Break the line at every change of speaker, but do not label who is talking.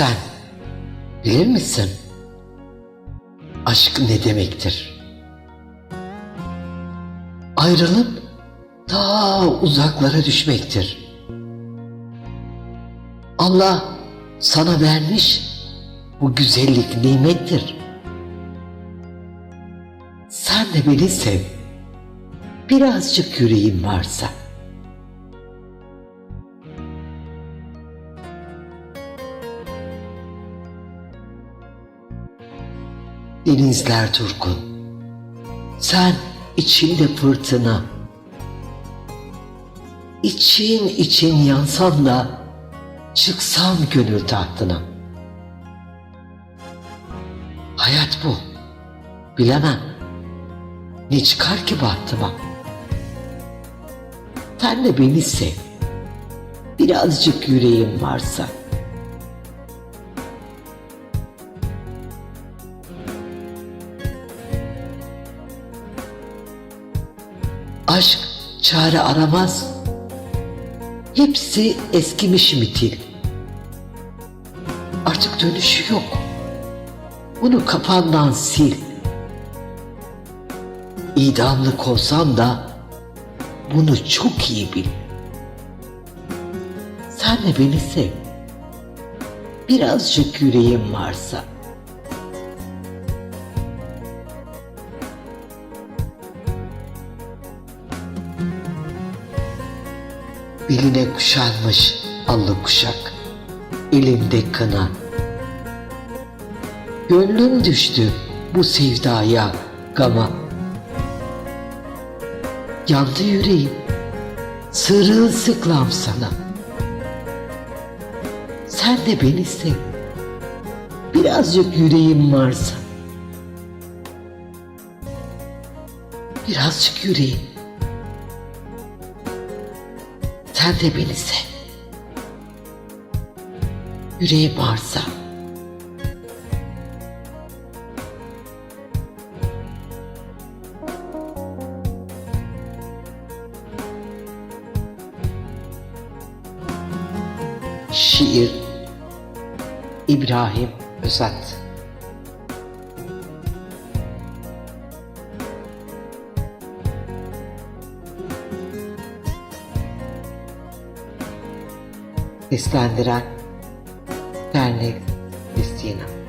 Sen bilir misin? Aşk ne demektir? Ayrılıp ta uzaklara düşmektir. Allah sana vermiş bu güzellik nimettir. Sen de beni sev. Birazcık yüreğin varsa. Denizler durgun. Sen içinde fırtına. İçin için yansan da çıksam gönül tahtına. Hayat bu. Bilemem. Ne çıkar ki bahtıma? Sen de beni sev. Birazcık yüreğin varsa. Aşk çare aramaz. Hepsi eskimiş mitil. Artık dönüşü yok. Bunu kafandan sil. İdamlık olsam da bunu çok iyi bil. Sen de beni sev. Birazcık yüreğin varsa. Beline kuşanmış allı kuşak, elimde kına. Gönlüm düştü bu sevdaya, gama. Yandı yüreğim, sırılsıklam sana. Sen de beni sev. Birazcık yüreğim varsa. Birazcık yüreğim. Sen de beni sev. Yüreğim varsa. Şiir İbrahim Özat Seslendiren Dernek Kristina